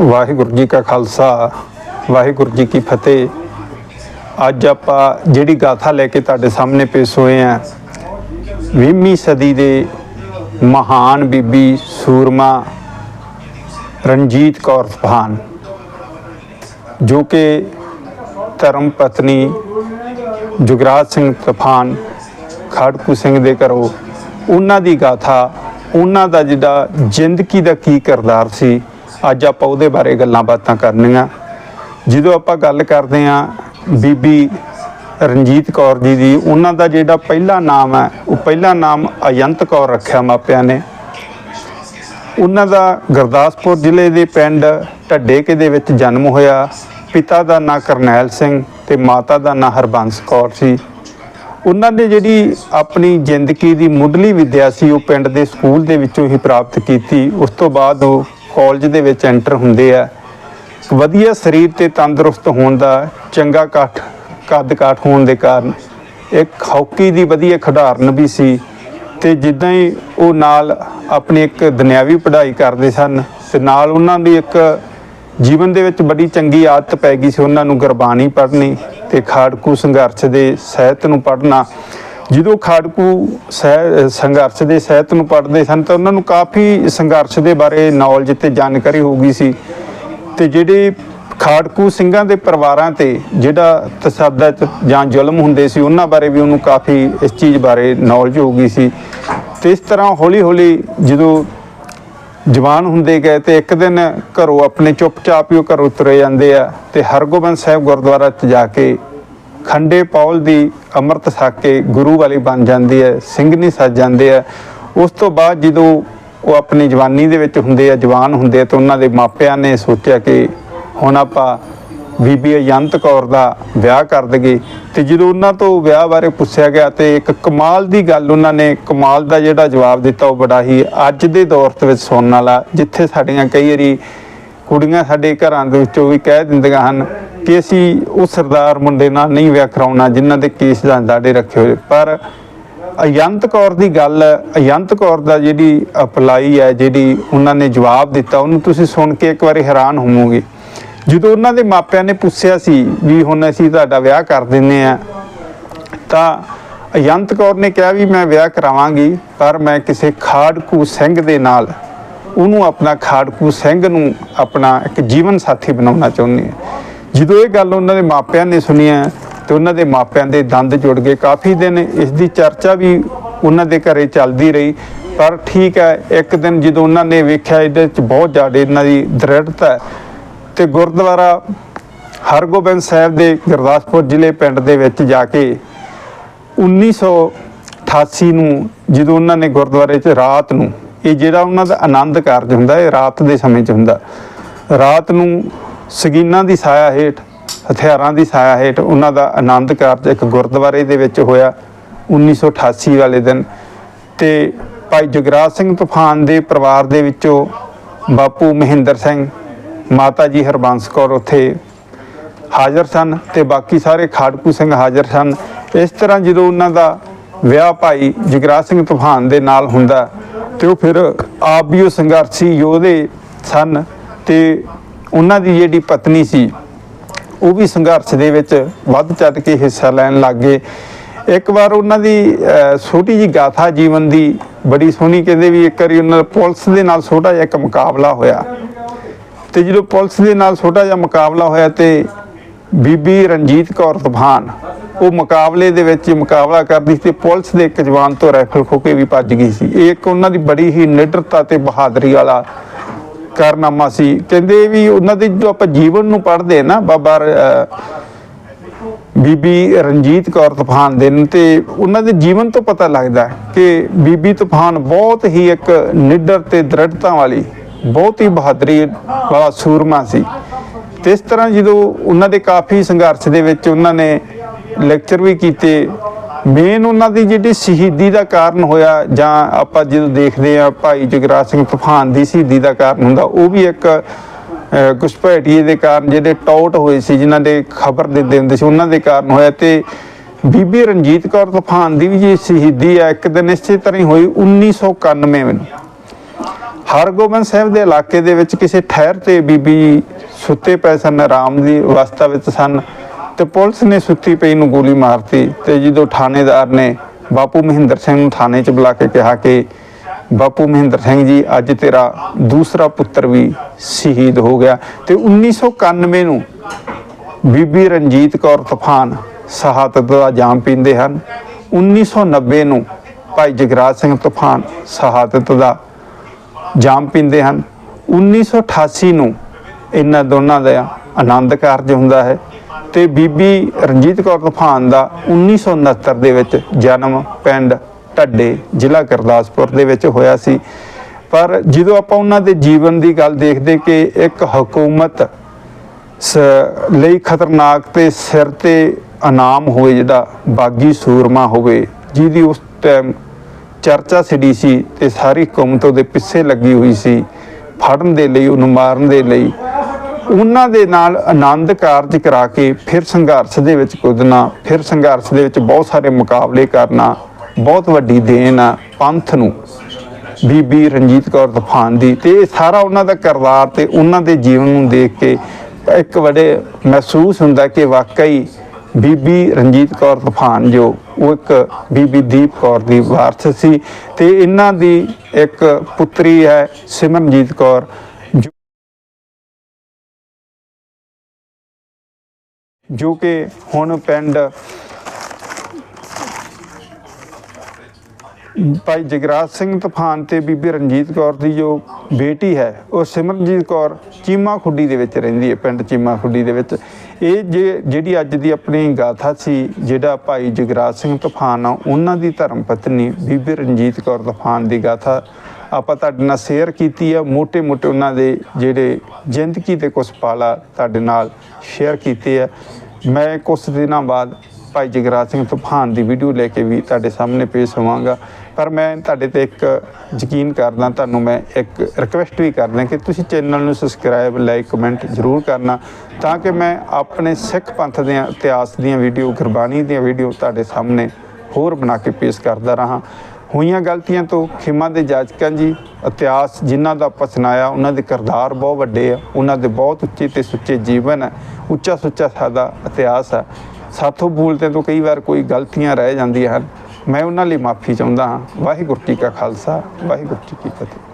ਵਾਹਿਗੁਰੂ ਜੀ ਕਾ ਖਾਲਸਾ, ਵਾਹਿਗੁਰੂ ਜੀ ਕੀ ਫਤਿਹ। ਅੱਜ ਆਪਾਂ ਜਿਹੜੀ ਗਾਥਾ ਲੈ ਕੇ ਤੁਹਾਡੇ ਸਾਹਮਣੇ ਪੇਸ਼ ਹੋਏ ਆ 20ਵੀਂ ਸਦੀ ਦੇ ਮਹਾਨ ਬੀਬੀ ਸੂਰਮਾ ਰਣਜੀਤ ਕੌਰ ਤੂਫਾਨ ਜੋ ਕਿ ਧਰਮ ਪਤਨੀ ਜੁਗਰਾਜ ਸਿੰਘ ਤੂਫਾਨ ਖਾੜਕੂ ਸਿੰਘ ਦੇ ਘਰੋਂ, ਉਹਨਾਂ ਦੀ ਗਾਥਾ ਉਹਨਾਂ ਦਾ ਜਿਹੜਾ ਜ਼ਿੰਦਗੀ ਦਾ ਕੀ ਕਿਰਦਾਰ ਸੀ, ਅੱਜ ਆਪਾਂ ਉਹਦੇ ਬਾਰੇ ਗੱਲਾਂ ਬਾਤਾਂ ਕਰਨੀਆਂ। ਜਦੋਂ ਆਪਾਂ ਗੱਲ ਕਰਦੇ ਆਂ ਬੀਬੀ ਰਣਜੀਤ ਕੌਰ ਜੀ ਦੀ, ਉਹਨਾਂ ਦਾ ਜਿਹੜਾ ਪਹਿਲਾ ਨਾਮ ਹੈ, ਉਹ ਪਹਿਲਾ ਨਾਮ ਅਯੰਤ ਕੌਰ ਰੱਖਿਆ ਮਾਪਿਆਂ ਨੇ। ਉਹਨਾਂ ਦਾ ਗੁਰਦਾਸਪੁਰ ਜ਼ਿਲ੍ਹੇ ਦੇ ਪਿੰਡ ਢੱਡੇਕੇ ਦੇ ਵਿੱਚ ਜਨਮ ਹੋਇਆ। ਪਿਤਾ ਦਾ ਨਾਂ ਕਰਨੈਲ ਸਿੰਘ ਤੇ ਮਾਤਾ ਦਾ ਨਾਂ ਹਰਬੰਸ ਕੌਰ ਸੀ। ਉਹਨਾਂ ਨੇ ਜਿਹੜੀ ਆਪਣੀ ਜ਼ਿੰਦਗੀ ਦੀ ਮੁੱਢਲੀ ਵਿੱਦਿਆ ਸੀ, ਉਹ ਪਿੰਡ ਦੇ ਸਕੂਲ ਦੇ ਵਿੱਚੋਂ ਹੀ ਪ੍ਰਾਪਤ ਕੀਤੀ। ਉਸ ਤੋਂ ਬਾਅਦ ਉਹ ਕਾਲਜ ਦੇ ਵਿੱਚ ਐਂਟਰ ਹੁੰਦੇ ਆ। ਵਧੀਆ ਸਰੀਰ ਤੇ ਤੰਦਰੁਸਤ ਹੋਣ ਦਾ ਚੰਗਾ ਕੱਠ, ਕੱਦ ਕਾਠ ਹੋਣ ਦੇ ਕਾਰਨ ਇੱਕ ਹਾਕੀ ਦੀ ਵਧੀਆ ਖਿਡਾਰਨ ਵੀ ਸੀ ਤੇ ਜਿੱਦਾਂ ਹੀ ਉਹ ਨਾਲ ਆਪਣੀ ਇੱਕ ਦੁਨਿਆਵੀ ਪੜ੍ਹਾਈ ਕਰਦੇ ਸਨ ਤੇ ਨਾਲ ਉਹਨਾਂ ਦੀ ਇੱਕ ਜੀਵਨ ਦੇ ਵਿੱਚ ਬੜੀ ਚੰਗੀ ਆਦਤ ਪੈ ਗਈ ਸੀ, ਉਹਨਾਂ ਨੂੰ ਗੁਰਬਾਣੀ ਪੜ੍ਹਨੀ। ਤੇ ਖਾੜਕੂ ਸੰਘਰਸ਼ ਦੇ ਸਾਹਿਤ ਨੂੰ ਪੜ੍ਹਨਾ। ਜਦੋਂ ਖਾੜਕੂ ਸਹਿ- ਸੰਘਰਸ਼ ਦੇ ਸਾਹਿਤ ਨੂੰ ਪੜ੍ਹਦੇ ਸਨ ਤਾਂ ਉਹਨਾਂ ਨੂੰ ਕਾਫੀ ਸੰਘਰਸ਼ ਦੇ ਬਾਰੇ ਨੌਲੇਜ ਤੇ ਜਾਣਕਾਰੀ ਹੋ ਗਈ ਸੀ। ਤੇ ਜਿਹੜੇ ਖਾੜਕੂ ਸਿੰਘਾਂ ਦੇ ਪਰਿਵਾਰਾਂ ਤੇ ਜਿਹੜਾ ਤਸੱਦਦ ਜਾਂ ਜ਼ੁਲਮ ਹੁੰਦੇ ਸੀ, ਉਹਨਾਂ ਬਾਰੇ ਵੀ ਉਹਨੂੰ ਕਾਫੀ ਇਸ ਚੀਜ਼ ਬਾਰੇ ਨੌਲੇਜ ਹੋ ਗਈ ਸੀ। ਤੇ ਇਸ ਤਰ੍ਹਾਂ ਹੌਲੀ ਹੌਲੀ ਜਦੋਂ ਜਵਾਨ ਹੁੰਦੇ ਗਏ ਤੇ ਇੱਕ ਦਿਨ ਘਰੋਂ ਆਪਣੇ ਚੁੱਪਚਾਪ ਹੀ ਉਹ ਘਰੋਂ ਤੁਰੇ ਜਾਂਦੇ ਆ ਤੇ ਹਰਗੋਬਿੰਦ ਸਾਹਿਬ ਗੁਰਦੁਆਰਾ 'ਚ ਜਾ ਕੇ ਖੰਡੇ ਪੌਲ ਦੀ ਅੰਮ੍ਰਿਤ ਛਕ ਕੇ ਗੁਰੂ ਵਾਲੀ ਬਣ ਜਾਂਦੀ ਹੈ ਸਿੰਘਣੀ ਸੱਜ ਜਾਂਦੇ ਆ। ਉਸ ਤੋਂ ਬਾਅਦ ਜਦੋਂ ਉਹ ਆਪਣੀ ਜਵਾਨੀ ਦੇ ਵਿੱਚ ਹੁੰਦੇ ਆ, ਜਵਾਨ ਹੁੰਦੇ ਆ, ਤਾਂ ਉਹਨਾਂ ਦੇ ਮਾਪਿਆਂ ਨੇ ਸੋਚਿਆ ਕਿ ਹੁਣ ਆਪਾਂ ਬੀਬੀ ਅਯੰਤ ਕੌਰ ਦਾ ਵਿਆਹ ਕਰ ਦਈਏ ਤੇ ਜਦੋਂ ਉਹਨਾਂ ਤੋਂ ਵਿਆਹ ਬਾਰੇ ਪੁੱਛਿਆ ਗਿਆ ਤੇ ਇੱਕ ਕਮਾਲ ਦੀ ਗੱਲ ਉਹਨਾਂ ਨੇ, ਕਮਾਲ ਦਾ ਜਿਹੜਾ ਜਵਾਬ ਦਿੱਤਾ ਉਹ ਬੜਾ ਹੀ ਅੱਜ ਦੇ ਦੌਰ ਦੇ ਵਿੱਚ ਸੁਣਨ ਵਾਲਾ, ਜਿੱਥੇ ਸਾਡੀਆਂ ਕਈ ਵਾਰੀ ਕੁੜੀਆਂ ਸਾਡੇ ਘਰਾਂ ਦੇ ਵਿੱਚੋਂ ਵੀ ਕਹਿ ਦਿੰਦੀਆਂ ਹਨ ਕਿ ਅਸੀਂ ਉਹ ਸਰਦਾਰ ਮੁੰਡੇ ਨਾਲ ਨਹੀਂ ਵਿਆਹ ਕਰਾਉਣਾ, ਜਿਨ੍ਹਾਂ ਦੇ ਕੇਸ ਜਾਂ ਦਾੜੇ ਰੱਖੇ ਹੋਏ। ਪਰ ਅਯੰਤ ਕੌਰ ਦੀ ਗੱਲ, ਅਯੰਤ ਕੌਰ ਦਾ ਜਿਹੜੀ ਅਪਲਾਈ ਹੈ, ਜਿਹੜੀ ਉਹਨਾਂ ਨੇ ਜਵਾਬ ਦਿੱਤਾ, ਉਹਨੂੰ ਤੁਸੀਂ ਸੁਣ ਕੇ ਇੱਕ ਵਾਰੀ ਹੈਰਾਨ ਹੋਵੋਗੇ। ਜਦੋਂ ਉਹਨਾਂ ਦੇ ਮਾਪਿਆਂ ਨੇ ਪੁੱਛਿਆ ਸੀ ਵੀ ਹੁਣ ਅਸੀਂ ਤੁਹਾਡਾ ਵਿਆਹ ਕਰ ਦਿੰਨੇ ਆ ਤਾਂ ਅਯੰਤ ਕੌਰ ਨੇ ਕਿਹਾ ਵੀ ਮੈਂ ਵਿਆਹ ਕਰਾਵਾਂਗੀ, ਪਰ ਮੈਂ ਕਿਸੇ ਖਾੜਕੂ ਸਿੰਘ ਦੇ ਨਾਲ ਉਹਨੂੰ ਆਪਣਾ ਖਾੜਕੂ ਸਿੰਘ ਨੂੰ ਆਪਣਾ ਇੱਕ ਜੀਵਨ ਸਾਥੀ ਬਣਾਉਣਾ ਚਾਹੁੰਦੀ ਹਾਂ। ਜਦੋਂ ਇਹ ਗੱਲ ਉਹਨਾਂ ਦੇ ਮਾਪਿਆਂ ਨੇ ਸੁਣੀਆ ਤੇ ਉਹਨਾਂ ਦੇ ਮਾਪਿਆਂ ਦੇ ਦੰਦ ਜੁੜ ਗਏ। ਕਾਫੀ ਦਿਨ ਇਸ ਦੀ ਚਰਚਾ ਵੀ ਉਹਨਾਂ ਦੇ ਘਰੇ ਚੱਲਦੀ ਰਹੀ, ਪਰ ਠੀਕ ਹੈ, ਇੱਕ ਦਿਨ ਜਦੋਂ ਉਹਨਾਂ ਨੇ ਵੇਖਿਆ ਇਹਦੇ ਵਿੱਚ ਬਹੁਤ ਜ਼ਿਆਦਾ ਇਹਨਾਂ ਦੀ ਦ੍ਰਿੜਤਾ ਹੈ ਤੇ ਗੁਰਦੁਆਰਾ ਹਰਗੋਬਿੰਦ ਸਾਹਿਬ ਦੇ ਗੁਰਦਾਸਪੁਰ ਜ਼ਿਲ੍ਹੇ ਪਿੰਡ ਦੇ ਵਿੱਚ ਜਾ ਕੇ 1988 ਨੂੰ ਜਦੋਂ ਉਹਨਾਂ ਨੇ ਗੁਰਦੁਆਰੇ 'ਚ ਰਾਤ ਨੂੰ, ਇਹ ਜਿਹੜਾ ਉਹਨਾਂ ਦਾ ਆਨੰਦ ਕਾਰਜ ਹੁੰਦਾ, ਇਹ ਰਾਤ ਦੇ ਸਮੇਂ 'ਚ ਹੁੰਦਾ। ਰਾਤ ਨੂੰ ਸਗੀਨਾਂ ਦੀ ਛਾਇਆ ਹੇਠ, ਹਥਿਆਰਾਂ ਦੀ ਛਾਇਆ ਹੇਠ ਉਹਨਾਂ ਦਾ ਆਨੰਦ ਕਾਰਜ ਇੱਕ ਗੁਰਦੁਆਰੇ ਦੇ ਵਿੱਚ ਹੋਇਆ 1988 ਵਾਲੇ ਦਿਨ। ਤੇ ਭਾਈ ਜਗਰਾਜ ਸਿੰਘ ਤੂਫਾਨ ਦੇ ਪਰਿਵਾਰ ਦੇ ਵਿੱਚੋਂ ਬਾਪੂ ਮਹਿੰਦਰ ਸਿੰਘ ਮਾਤਾ ਜੀ ਹਰਬੰਸ ਕੌਰ ਉੱਥੇ ਹਾਜ਼ਰ ਸਨ ਤੇ ਬਾਕੀ ਸਾਰੇ ਖਾੜਕੂ ਸਿੰਘ ਹਾਜ਼ਰ ਸਨ। ਇਸ ਤਰ੍ਹਾਂ ਜਦੋਂ ਉਹਨਾਂ ਦਾ ਵਿਆਹ ਭਾਈ ਜਗਰਾਜ ਸਿੰਘ ਤੂਫਾਨ ਦੇ ਨਾਲ ਹੁੰਦਾ ਤੇ ਉਹ ਫਿਰ ਆਪ ਵੀ ਉਹ ਸੰਘਰਸ਼ੀ ਯੋਧੇ ਸਨ ਤੇ ਉਹਨਾਂ ਦੀ ਜਿਹੜੀ ਪਤਨੀ ਸੀ, ਉਹ ਵੀ ਸੰਘਰਸ਼ ਦੇ ਵਿੱਚ ਵੱਧ ਚੜ ਕੇ ਹਿੱਸਾ ਲੈਣ ਲੱਗ ਗਏ। ਇੱਕ ਵਾਰ ਉਹਨਾਂ ਦੀ ਛੋਟੀ ਜੀ ਗਾਥਾ ਜੀਵਨ ਦੀ ਬੜੀ ਸੋਹਣੀ, ਕਹਿੰਦੇ ਵੀ ਇੱਕ ਵਾਰੀ ਉਹਨਾਂ ਪੁਲਿਸ ਦੇ ਨਾਲ ਛੋਟਾ ਜਿਹਾ ਇੱਕ ਮੁਕਾਬਲਾ ਹੋਇਆ। ਤੇ ਜਦੋਂ ਪੁਲਿਸ ਦੇ ਨਾਲ ਛੋਟਾ ਜਿਹਾ ਮੁਕਾਬਲਾ ਹੋਇਆ ਤੇ ਬੀਬੀ ਰਣਜੀਤ ਕੌਰ ਤੂਫਾਨ, ਉਹ ਮੁਕਾਬਲੇ ਦੇ ਵਿੱਚ ਮੁਕਾਬਲਾ ਕਰਦੀ ਸੀ ਤੇ ਪੁਲਿਸ ਦੇ ਇੱਕ ਜਵਾਨ ਤੋਂ ਰਾਈਫਲ ਖੋ ਕੇ ਵੀ ਭੱਜ ਗਈ ਸੀ। ਇਹ ਇੱਕ ਉਹਨਾਂ ਦੀ ਬੜੀ ਹੀ ਨਿਡਰਤਾ ਤੇ ਬਹਾਦਰੀ ਵਾਲਾ ਕਾਰਨਾਮਾ ਸੀ। ਕਹਿੰਦੇ ਵੀ ਉਹਨਾਂ ਦੇ ਜਦੋਂ ਆਪਾਂ ਜੀਵਨ ਨੂੰ ਪੜ੍ਹਦੇ ਨਾ, ਬਾਬਾ ਬੀਬੀ ਰਣਜੀਤ ਕੌਰ ਤੂਫਾਨ ਦੇ ਨੂੰ ਤੇ ਉਹਨਾਂ ਦੇ ਜੀਵਨ ਤੋਂ ਪਤਾ ਲੱਗਦਾ ਕਿ ਬੀਬੀ ਤੂਫਾਨ ਬਹੁਤ ਹੀ ਇੱਕ ਨਿਡਰ ਤੇ ਦ੍ਰਿੜਤਾ ਵਾਲੀ ਬਹੁਤ ਹੀ ਬਹਾਦਰੀ ਵਾਲਾ ਸੂਰਮਾ ਸੀ। ਤੇ ਇਸ ਤਰ੍ਹਾਂ ਜਦੋਂ ਉਹਨਾਂ ਦੇ ਕਾਫੀ ਸੰਘਰਸ਼ ਦੇ ਵਿੱਚ ਉਹਨਾਂ ਨੇ ਲੈਕਚਰ ਵੀ ਕੀਤੇ ਮੇਨ ਉਹਨਾਂ ਦੀ ਜਿਹੜੀ ਸ਼ਹੀਦੀ ਦਾ ਕਾਰਨ ਹੋਇਆ ਜਾਂ ਆਪਾਂ ਜਦੋਂ ਦੇਖਦੇ ਆ ਭਾਈ ਜਗਰਾਜ ਸਿੰਘ ਤੂਫਾਨ ਦੀ ਸ਼ਹੀਦੀ ਦਾ ਕਾਰਨ ਹੁੰਦਾ, ਉਹ ਵੀ ਇੱਕ, ਅਹ, ਘੁਸਪੈਠੀਏ ਦੇ ਕਾਰਨ ਜਿਹੜੇ ਟੌਟ ਹੋਏ ਸੀ, ਜਿਨ੍ਹਾਂ ਦੇ ਖਬਰ ਦਿੰਦੇ ਹੁੰਦੇ ਸੀ, ਉਹਨਾਂ ਦੇ ਕਾਰਨ ਹੋਇਆ ਤੇ ਬੀਬੀ ਰਣਜੀਤ ਕੌਰ ਤੂਫਾਨ ਦੀ ਵੀ ਜੀ ਸ਼ਹੀਦੀ ਆ ਇੱਕ ਦਿਨ ਇਸੇ ਤਰ੍ਹਾਂ ਹੀ ਹੋਈ 1991 ਵਿੱਚ ਹਰਗੋਬਿੰਦ ਸਾਹਿਬ ਦੇ ਇਲਾਕੇ ਦੇ ਵਿੱਚ ਕਿਸੇ ਠਹਿਰ ਤੇ ਬੀਬੀ ਸੁੱਤੇ ਪਏ ਸਨ ਆਰਾਮ ਦੀ ਅਵਸਥਾ ਵਿੱਚ ਸਨ ਤੇ ਪੁਲਿਸ ਨੇ ਸੁੱਤੀ ਪਈ ਨੂੰ ਗੋਲੀ ਮਾਰਤੀ ਤੇ ਜਦੋਂ ਥਾਣੇਦਾਰ ਨੇ ਬਾਪੂ ਮਹਿੰਦਰ ਸਿੰਘ ਨੂੰ ਥਾਣੇ 'ਚ ਬੁਲਾ ਕੇ ਕਿਹਾ ਕਿ ਬਾਪੂ ਮਹਿੰਦਰ ਸਿੰਘ ਜੀ, ਅੱਜ ਤੇਰਾ ਦੂਸਰਾ ਪੁੱਤਰ ਵੀ ਸ਼ਹੀਦ ਹੋ ਗਿਆ ਤੇ 1991 ਨੂੰ ਬੀਬੀ ਰਣਜੀਤ ਕੌਰ ਤੂਫਾਨ ਸ਼ਹਾਦਤ ਦਾ ਜਾਮ ਪੀਂਦੇ ਹਨ 1990 ਨੂੰ ਭਾਈ ਜਗਰਾਜ ਸਿੰਘ ਤੂਫਾਨ ਸ਼ਹਾਦਤ ਦਾ ਜਾਮ ਪੀਂਦੇ ਹਨ। 1988 ਨੂੰ ਇਹਨਾਂ ਦੋਨਾਂ ਦਾ ਆਨੰਦ ਕਾਰਜ ਹੁੰਦਾ ਹੈ ਤੇ ਬੀਬੀ ਰਣਜੀਤ ਕੌਰ ਤੂਫਾਨ ਦਾ 1969 ਦੇ ਵਿੱਚ ਜਨਮ ਪਿੰਡ ਢੱਡੇ ਜ਼ਿਲ੍ਹਾ ਗੁਰਦਾਸਪੁਰ ਦੇ ਵਿੱਚ ਹੋਇਆ ਸੀ। ਪਰ ਜਦੋਂ ਆਪਾਂ ਉਹਨਾਂ ਦੇ ਜੀਵਨ ਦੀ ਗੱਲ ਦੇਖਦੇ ਕਿ ਇੱਕ ਹਕੂਮਤ ਸ- ਲਈ ਖਤਰਨਾਕ ਤੇ ਸਿਰ ਤੇ ਇਨਾਮ ਹੋਵੇ, ਜਿਹਦਾ ਬਾਗੀ ਸੂਰਮਾ ਹੋਵੇ, ਜਿਹਦੀ ਉਸ ਟਾਈਮ ਚਰਚਾ ਛਿੜੀ ਸੀ ਤੇ ਸਾਰੀ ਕੌਮ ਤੋਂ ਦੇ ਪਿੱਛੇ ਲੱਗੀ ਹੋਈ ਸੀ, ਫੜਨ ਦੇ ਲਈ, ਉਹਨੂੰ ਮਾਰਨ ਦੇ ਲਈ। ਉਹਨਾਂ ਦੇ ਨਾਲ ਆਨੰਦ ਕਾਰਜ ਕਰਾ ਕੇ ਫਿਰ ਸੰਘਰਸ਼ ਦੇ ਵਿੱਚ ਕੁੱਦਣਾ, ਫਿਰ ਸੰਘਰਸ਼ ਦੇ ਵਿੱਚ ਬਹੁਤ ਸਾਰੇ ਮੁਕਾਬਲੇ ਕਰਨਾ, ਬਹੁਤ ਵੱਡੀ ਦੇਣ ਆ ਪੰਥ ਨੂੰ। ਬੀਬੀ ਰਣਜੀਤ ਕੌਰ ਤੂਫਾਨ ਦੀ ਤੇ ਇਹ ਸਾਰਾ ਉਹਨਾਂ ਦਾ ਕਿਰਦਾਰ ਤੇ ਉਹਨਾਂ ਦੇ ਜੀਵਨ ਨੂੰ ਦੇਖ ਕੇ ਇੱਕ ਬੜੇ ਮਹਿਸੂਸ ਹੁੰਦਾ ਕਿ ਵਾਕਈ ਬੀਬੀ ਰਣਜੀਤ ਕੌਰ ਤੂਫਾਨ ਜੋ ਉਹ ਇੱਕ ਬੀਬੀ ਦੀਪ ਕੌਰ ਦੀ ਵਾਰਸ ਸੀ ਤੇ ਇਹਨਾਂ ਦੀ ਇੱਕ ਪੁੱਤਰੀ ਹੈ ਸਿਮਰਨਜੀਤ ਕੌਰ, ਜੋ- ਕਿ ਹੁਣ ਪਿੰਡ ਭਾਈ ਜਗਰਾਜ ਸਿੰਘ ਤੂਫਾਨ ਤੇ ਬੀਬੀ ਰਣਜੀਤ ਕੌਰ ਦੀ ਜੋ ਬੇਟੀ ਹੈ, ਉਹ ਸਿਮਰਨਜੀਤ ਕੌਰ ਚੀਮਾ ਖੁੱਡੀ ਦੇ ਵਿੱਚ ਰਹਿੰਦੀ ਹੈ, ਪਿੰਡ ਚੀਮਾ ਖੁੱਡੀ ਦੇ ਵਿੱਚ। ਇਹ ਜੇ ਜਿਹੜੀ ਅੱਜ ਦੀ ਆਪਣੀ ਗਾਥਾ ਸੀ, ਜਿਹੜਾ ਭਾਈ ਜਗਰਾਜ ਸਿੰਘ ਤੂਫਾਨ ਆ, ਉਹਨਾਂ ਦੀ ਧਰਮ ਪਤਨੀ ਬੀਬੀ ਰਣਜੀਤ ਕੌਰ ਤੂਫਾਨ ਦੀ ਗਾਥਾ ਆਪਾਂ ਤੁਹਾਡੇ ਨਾਲ ਸ਼ੇਅਰ ਕੀਤੀ ਆ, ਮੋٹے-ਮੋٹے ਉਹਨਾਂ ਦੇ ਜਿਹੜੇ ਜ਼ਿੰਦਗੀ ਦੇ ਕੁਝ ਪਾਲਾ ਤੁਹਾਡੇ ਨਾਲ ਸ਼ੇਅਰ ਕੀਤੇ ਆ। ਮੈਂ ਕੁਝ ਦਿਨਾਂ ਬਾਅਦ ਭਾਈ ਜਗਰਾਜ ਸਿੰਘ ਤੂਫਾਨ ਦੀ ਵੀਡੀਓ ਲੈ ਕੇ ਵੀ ਤੁਹਾਡੇ ਸਾਹਮਣੇ ਪੇਸ਼ ਹੋਵਾਂਗਾ। ਪਰ ਮੈਂ ਤੁਹਾਡੇ ਤੇ ਇੱਕ ਯਕੀਨ ਕਰਦਾ, ਤੁਹਾਨੂੰ ਮੈਂ ਇੱਕ ਰਿਕਵੈਸਟ ਵੀ ਕਰਦਾ ਕਿ ਤੁਸੀਂ ਚੈਨਲ ਨੂੰ ਸਬਸਕ੍ਰਾਈਬ ਲਾਈਕ ਕਮੈਂਟ ਜ਼ਰੂਰ ਕਰਨਾ ਤਾਂ ਕਿ ਮੈਂ ਆਪਣੇ ਸਿੱਖ ਪੰਥ ਦੇ ਇਤਿਹਾਸ ਦੀਆਂ ਵੀਡੀਓ ਗੁਰਬਾਣੀ ਦੀਆਂ ਵੀਡੀਓ ਤੁਹਾਡੇ ਸਾਹਮਣੇ ਹੋਰ ਬਣਾ ਕੇ ਪੇਸ਼ ਕਰਦਾ ਰਹਾ। ਹੋਈਆਂ ਗਲਤੀਆਂ ਤੋਂ ਖਿਮਾ ਦੇ ਜਾਚਕਾਂ ਜੀ, ਇਤਿਹਾਸ ਜਿਨ੍ਹਾਂ ਦਾ ਆਪਾਂ ਸੁਣਾਇਆ, ਉਹਨਾਂ ਦੇ ਕਿਰਦਾਰ ਬਹੁਤ ਵੱਡੇ ਆ, ਉਹਨਾਂ ਦੇ ਬਹੁਤ ਉੱਚੇ ਤੇ ਸੁੱਚੇ ਜੀਵਨ ਹੈ ਉੱਚਾ ਸੁੱਚਾ ਸਾਡਾ ਇਤਿਹਾਸ ਹੈ ਸਾਥੋਂ ਬੋਲਦੇ ਤੋਂ ਕਈ ਵਾਰ ਕੋਈ ਗਲਤੀਆਂ ਰਹਿ ਜਾਂਦੀਆਂ ਹਨ। ਮੈਂ ਉਹਨਾਂ ਲਈ ਮਾਫੀ ਚਾਹੁੰਦਾ ਹਾਂ। ਵਾਹਿਗੁਰੂ ਜੀ ਕਾ ਖਾਲਸਾ ਵਾਹਿਗੁਰੂ ਜੀ ਕੀ ਫਤਿਹ।